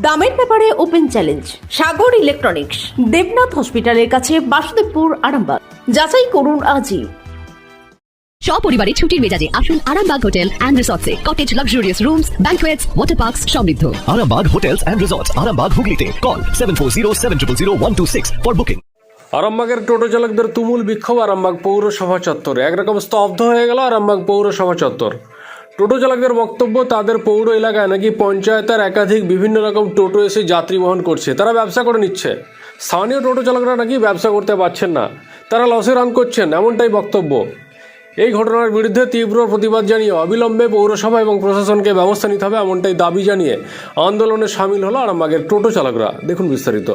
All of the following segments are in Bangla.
দামের ব্যাপারে open challenge Sagar electronics Debnath হসপিটালের কাছে বাসুদেবপুর আরামবাগ। যাচাই করুন আজই। সপরিবারে ছুটির মেজাজে আসুন Arambagh hotel and রিসর্টসে। Cottage luxurious rooms banquets water parks সমৃদ্ধ। Arambag Hotels and Resorts, Arambag Hooghly Call 740 for booking. আরামবাগের টোটো চালকদের তুমুল বিক্ষোভ আরামবাগ পৌরসভা চত্বরে। একরকম স্তব্ধ হয়ে গেল আরামবাগ পৌরসভা চত্বর। টোটো চালকদের বক্তব্য তাদের পৌর এলাকায় নাকি পঞ্চায়েতের একাধিক বিভিন্ন রকম টোটো এসে যাত্রী বহন করছে। তারা ব্যবসা করে নিচ্ছে। স্থানীয় টোটো চালকরা নাকি ব্যবসা করতে পারছেন না। তারা লসে রান করছেন, এমনটাই বক্তব্য। এই ঘটনার বিরুদ্ধে তীব্র প্রতিবাদ জানিয়ে অবিলম্বে পৌরসভা এবং প্রশাসনকে ব্যবস্থা নিতে হবে, এমনটাই দাবি জানিয়ে আন্দোলনে সামিল হলো আরামবাগের টোটো চালকরা। দেখুন বিস্তারিত।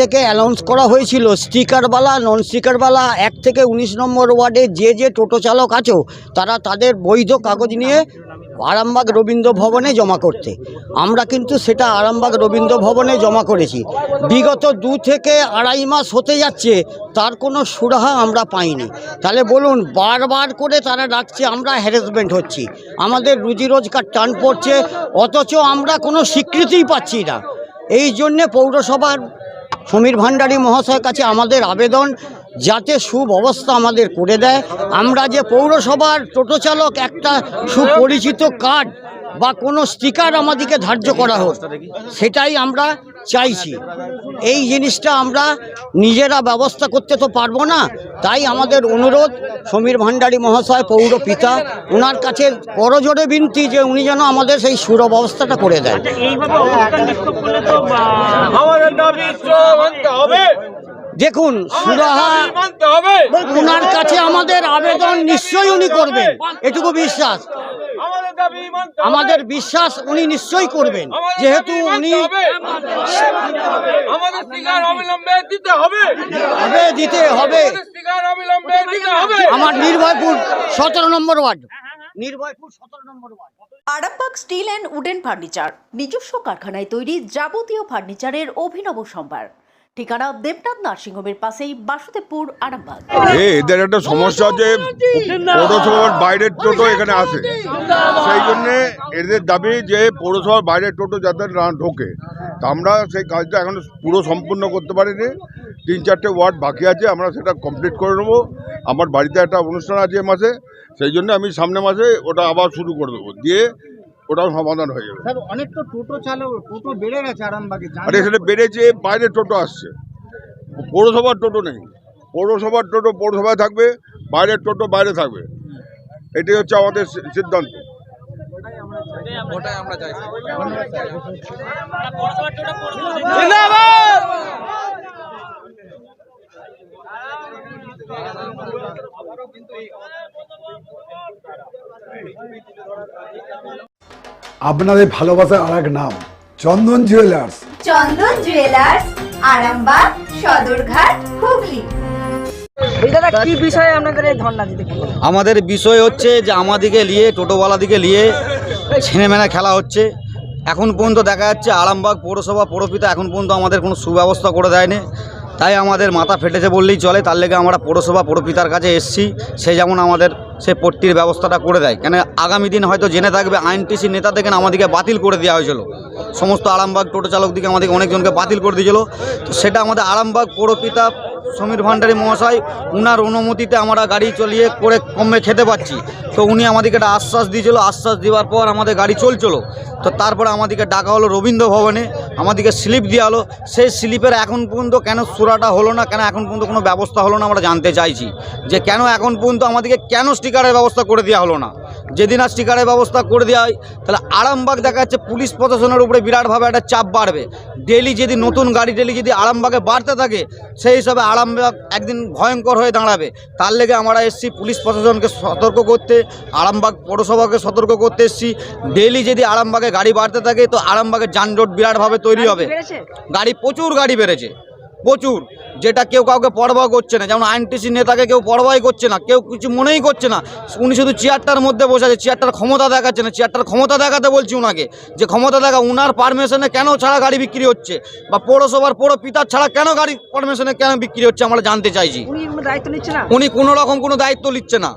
থেকে অ্যানাউন্স করা হয়েছিল স্টিকারওয়ালা নন স্টিকারওয়ালা এক থেকে উনিশ নম্বর ওয়ার্ডে যে যে টোটো চালক আছো, তারা তাদের বৈধ কাগজ নিয়ে আরামবাগ রবীন্দ্র ভবনে জমা করতে। আমরা কিন্তু সেটা আরামবাগ রবীন্দ্র ভবনে জমা করেছি। বিগত দু থেকে আড়াই মাস হতে যাচ্ছে, তার কোনো সুরাহা আমরা পাইনি। তাহলে বলুন, বারবার করে তারা ডাকছে, আমরা হ্যারাসমেন্ট হচ্ছি। আমাদের রুজি রোজগার টান পড়ছে, অথচ আমরা কোনো স্বীকৃতিই পাচ্ছি না। এই জন্যে পৌরসভার সমীর ভান্ডারী মহাশয়ের কাছে আমাদের আবেদন, যাতে সুব্যবস্থা আমাদের করে দেয়। আমরা যে পৌরসভার টোটো চালক, একটা সুপরিচিত কার্ড বা কোনো স্টিকার আমাদেরকে ধার্য করা হোক, সেটাই আমরা চাইছি। এই জিনিসটা আমরা নিজেরা ব্যবস্থা করতে তো পারব না। তাই আমাদের অনুরোধ সমীর ভান্ডারী মহাশয় পৌর পিতা ওনার কাছে করজোড়ে বিনতি যে উনি যেন আমাদের সেই সুব্যবস্থাটা করে দেন। হবে। দেখুন সুরাহা ওনার কাছে আমাদের আবেদন নিশ্চয়ই উনি করবেন। এটুকু বিশ্বাস। আমাদের বিশ্বাস উনি নিশ্চয়ই করবেন। যেহেতু উনি হবে। আমাদের স্টিকার অবিলম্বে দিতে হবে। হবে দিতে হবে। আমাদের স্টিকার অবিলম্বে দিতে হবে। আমার নির্ভয়পুর সতেরো নম্বর ওয়ার্ড। নির্ভয়পুর সতেরো number ward. Arambagh steel and wooden furniture নিজস্ব কারখানায় তৈরি যাবতীয় ফার্নিচারের অভিনব সম্ভার। ঠিকানা দেবনাথ নার্সিংহোমের পাশেই বাসুদেবপুর, আরামবাগ। এদের একটা সমস্যা হচ্ছে, পৌরসভার বাইরের টোটো এখানে আসে। সেই জন্যে এদের দাবি যে পৌরসভার বাইরের টোটো যাতে না ঢোকে। তা আমরা সেই কাজটা এখন পুরো সম্পূর্ণ করতে পারিনি। তিন চারটে ওয়ার্ড বাকি আছে, আমরা সেটা কমপ্লিট করে নেব। আমার বাড়িতে একটা অনুষ্ঠান আছে মাসে, সেই জন্য আমি সামনে মাসে ওটা আবার শুরু করে দেবো। দিয়ে ওটাও সমাধান হয়ে যাবে। স্যার অনেক তো টোটো চালক টোটো বেড়ে গেছে আরামবাগে আর এখানে বেড়েছে বাইরের টোটো আসছে। পৌরসভার টোটো নেই। পৌরসভার টোটো পৌরসভায় থাকবে বাইরের টোটো বাইরে থাকবে। এটাই হচ্ছে আমাদের সিদ্ধান্ত। জিন্দাবাদ! আপনাদের ভালোবাসার আর এক নাম চন্দন জুয়েলার্স চন্দন জুয়েলার্স আরামবাগ সদরঘাট হুগলি। কি বিষয়ে আপনাদের ধর্ণা দিতে আমাদের বিষয় হচ্ছে যে আমাদিকে নিয়ে টোটোওয়ালাদিকে নিয়ে ছেলেমেলা খেলা হচ্ছে। এখন পর্যন্ত দেখা যাচ্ছে আরামবাগ পৌরসভা পৌরপিতা এখন পর্যন্ত আমাদের কোনো সুব্যবস্থা করে দেয়নি। তাই আমাদের মাথা ফেটেছে বললেই চলে, তার লেগে আমরা পৌরসভা পৌরপিতার কাছে এসছি, সে যেমন আমাদের সে পট্টির ব্যবস্থাটা করে দেয়। কেন আগামী দিন হয়তো জেনে থাকবে, আইনটিসি নেতা থেকে আমাদেরকে বাতিল করে দেওয়া হয়েছিল। সমস্ত আরামবাগ টোটো চালক দিকে আমাদেরকে অনেকজনকে বাতিল করে দিয়েছিল। তো সেটা আমাদের আরামবাগ পৌরপিতা সমীর ভান্ডারী মহাশয়, উনার অনুমতিতে আমরা গাড়ি চলিয়ে করে কমে খেতে পাচ্ছি। তো উনি আমাদেরকে একটা আশ্বাস দিয়েছিল, আশ্বাস দেওয়ার পর আমাদের গাড়ি চলছিল। তো তারপরে আমাদেরকে ডাকা হলো রবীন্দ্র ভবনে, আমাদেরকে স্লিপ দেওয়া হলো। সেই স্লিপের এখন পর্যন্ত কেন সুরাটা হলো না, কেন এখন পর্যন্ত কোনো ব্যবস্থা হলো না আমরা জানতে চাইছি। যে কেন এখন পর্যন্ত আমাদেরকে কেন স্টিকারের ব্যবস্থা করে দেওয়া হলো না? যেদিন আর স্টিকারের ব্যবস্থা করে দেওয়া হয়, তাহলে আরামবাগ দেখা যাচ্ছে পুলিশ প্রশাসনের উপরে বিরাটভাবে একটা চাপ বাড়বে। ডেলি যদি নতুন গাড়ি ডেলি যদি আরামবাগে বাড়তে থাকে, সেই হিসাবে আরামবাগ একদিন ভয়ঙ্কর হয়ে দাঁড়াবে। তার লেগে আমরা এসছি পুলিশ প্রশাসনকে সতর্ক করতে আরামবাগ পৌরসভাকে সতর্ক করতে এসছি। ডেলি যদি আরামবাগে গাড়ি বাড়তে থাকে তো আরামবাগের যানজট বিরাটভাবে তৈরি হবে। গাড়ি প্রচুর গাড়ি বেড়েছে। প্রচুর। যেটা কেউ কাউকে পরোয়া করছে না যেমন আইনটিসি নেতাকে কেউ পরোয়াই করছে না কেউ কিছু মনেই করছে না। উনি শুধু চেয়ারটার মধ্যে বসে আছে চেয়ারটার ক্ষমতা দেখাচ্ছে না চেয়ারটার ক্ষমতা দেখাতে বলছি ওনাকে যে ক্ষমতা দেখা উনার পারমিশনে কেন ছাড়া গাড়ি বিক্রি হচ্ছে? বা পৌরসভার পৌর পিতার ছাড়া কেন গাড়ি পারমিশনে কেন বিক্রি হচ্ছে আমরা জানতে চাইছি। দায়িত্ব উনি কোনো রকম কোনো দায়িত্ব নিচ্ছে না।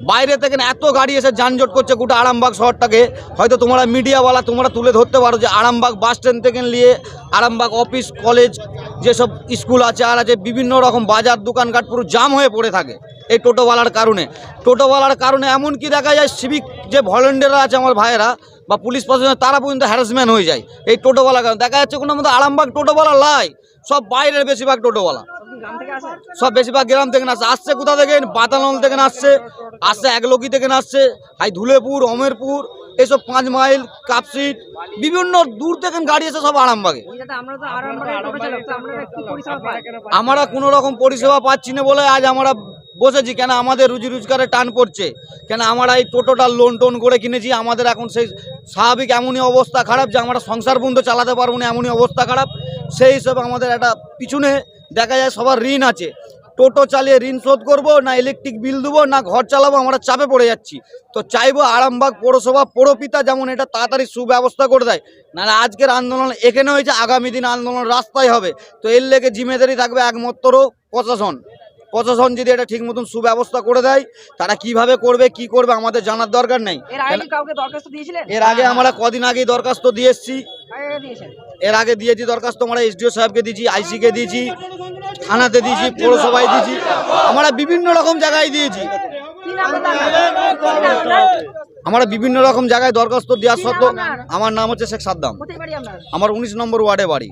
বাইরে থেকে এত গাড়ি এসে যানজট করছে গোটা আরামবাগ শহরটাকে। হয়তো তোমরা মিডিয়াওয়ালা, তোমরা তুলে ধরতে পারো যে আরামবাগ বাস স্ট্যান্ড থেকে নিয়ে আরামবাগ অফিস, কলেজ, যেসব স্কুল আছে, আর আছে বিভিন্ন রকম বাজার, দোকানঘাট, পুরো জাম হয়ে পড়ে থাকে এই টোটোওয়ালার কারণে। টোটোওয়ালার কারণে এমন কি দেখা যায় সিভিক যে ভলেন্টিয়াররা আছে আমার ভাইয়েরা বা পুলিশ প্রশাসন, তারা পর্যন্ত হ্যারাসমেন্ট হয়ে যায় এই টোটোওয়ালার কারণে। দেখা যাচ্ছে কোনো মতো আরামবাগ টোটোওয়ালা লাই, সব বাইরের বেশিরভাগ টোটোওয়ালা। সব বেশিরভাগ গ্রাম থেকে না আসছে আসছে কোথা থেকে? বাতানল থেকে আসছে আসছে একলকি থেকে না আসছে হাই ধুলেপুর অমেরপুর এইসব পাঁচ মাইল কাপসিট বিভিন্ন দূর থেকে গাড়ি এসে সব আরামবাগে। আমরা তো আরামবাগে টোটো চালক তো আমরা কি পরিষেবা কোনো রকম পরিষেবা পাচ্ছি না বলে আজ আমরা বসেছি। কেন আমাদের রুজি রোজগারে টান পড়ছে। কেন আমরা এই টোটোটা লোন টোন করে কিনেছি? আমাদের এখন সেই স্বাভাবিক এমনই অবস্থা খারাপ যে আমরা সংসার বন্ধ চালাতে পারব না এমনই অবস্থা খারাপ। সেই হিসাবে আমাদের একটা পিছনে দেখা যায় সবার ঋণ আছে। টোটো চালিয়ে ঋণ শোধ করব না ইলেকট্রিক বিল দেবো না ঘর চালাবো আমরা চাপে পড়ে যাচ্ছি। তো চাইব আরামবাগ পৌরসভা পৌরপিতা যেমন এটা তাড়াতাড়ি সুব্যবস্থা করে দেয় নাহলে আজকের আন্দোলন এখানে হয়েছে আগামী দিন আন্দোলন রাস্তায় হবে। তো এর লেগে জিম্মেদারি থাকবে একমাত্র প্রশাসন। প্রশাসন যদি এটা ঠিক মতন সুব্যবস্থা করে দেয় তারা কীভাবে করবে কি করবে আমাদের জানার দরকার নেই। এর আগে কি কাউকে দরখাস্ত দিয়েছিলেন? এর আগে আমরা কদিন আগেই দরখাস্ত দিয়ে এসছি। এর আগে দিয়েছি দরখাস্ত, আমরা এসডিও সাহেবকে দিয়েছি, আইসিকে দিয়েছি, থানাতে দিয়েছি, পৌরসভায় দিয়েছি, আমরা বিভিন্ন রকম জায়গায় দিয়েছি। আমরা বিভিন্ন রকম জায়গায় দরখাস্ত দেওয়ার সত্ত্বেও, আমার নাম হচ্ছে শেখ সাদ্দাম। আমার উনিশ নম্বর ওয়ার্ডে বাড়ি।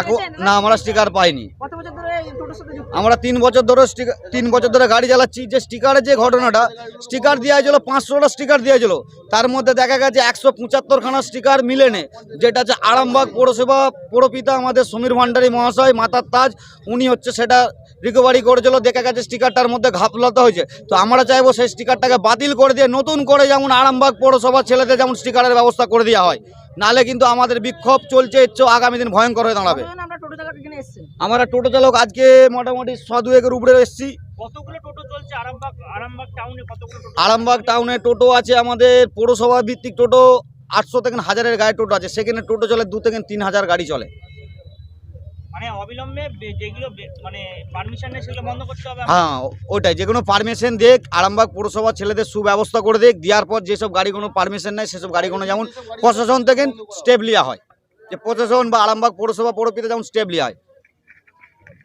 এখন না আমরা স্টিকার পাইনি। কত বছর ধরে এই টোটোর সাথে যুক্ত? আমরা তিন বছর ধরে স্টিকার তিন বছর ধরে গাড়ি চালাচ্ছি। যে স্টিকারের যে ঘটনাটা স্টিকার দেওয়া হয়েছিল পাঁচশোটা স্টিকার দেওয়া হয়েছিল। তার মধ্যে দেখা গেছে একশো পঁচাত্তরখানা স্টিকার মিলেনে যেটা হচ্ছে আরামবাগ পৌরসভা পৌরপিতা আমাদের সমীর ভান্ডারী মহাশয় মাতার তাজ উনি হচ্ছে সেটা রিকভারি করেছিল। দেখা গেছে স্টিকারটার মধ্যে ঘাপলতা হয়েছে। তো আমরা চাইব সেই স্টিকারটাকে বাতিল করে দিয়ে নতুন করে যেমন আরামবাগ পৌরসভা ছেলেদের যেমন স্টিকারের ব্যবস্থা করে দেওয়া হয়। নালে কিন্তু আমাদের বিক্ষোভ চলছে আগামী দিন ভয়ঙ্কর হয়ে দাঁড়াবে। আমরা টোটো চালক এখানে এসেছেন আমরা টোটো চালক আজকে মোটামুটি ছ দুয়েকের উপরে এসেছি। কতগুলো টোটো চলছে? আরামবাগ আরামবাগ টাউনে টোটো আরামবাগ টাউনে টোটো আছে আমাদের পৌরসভা ভিত্তিক টোটো আটশো থেকে হাজারের গায়ে টোটো আছে। সেখানে টোটো চলে দু থেকে তিন হাজার গাড়ি চলে। মানে অবিলম্বে যেগুলো মানে পারমিশন নেই হ্যাঁ ওটাই যে কোনো পারমিশন আরামবাগ ছেলেদের সুব্যবস্থা করে দেওয়ার পর যেসব গাড়িগুলো পারমিশন নেয় সেসব গাড়িগুলো যেমন প্রশাসন থেকে স্টেপ নেওয়া হয়। যে প্রশাসন বা আরামবাগ পৌরসভা পৌরপিতা যেমন স্টেপ নেওয়া হয়।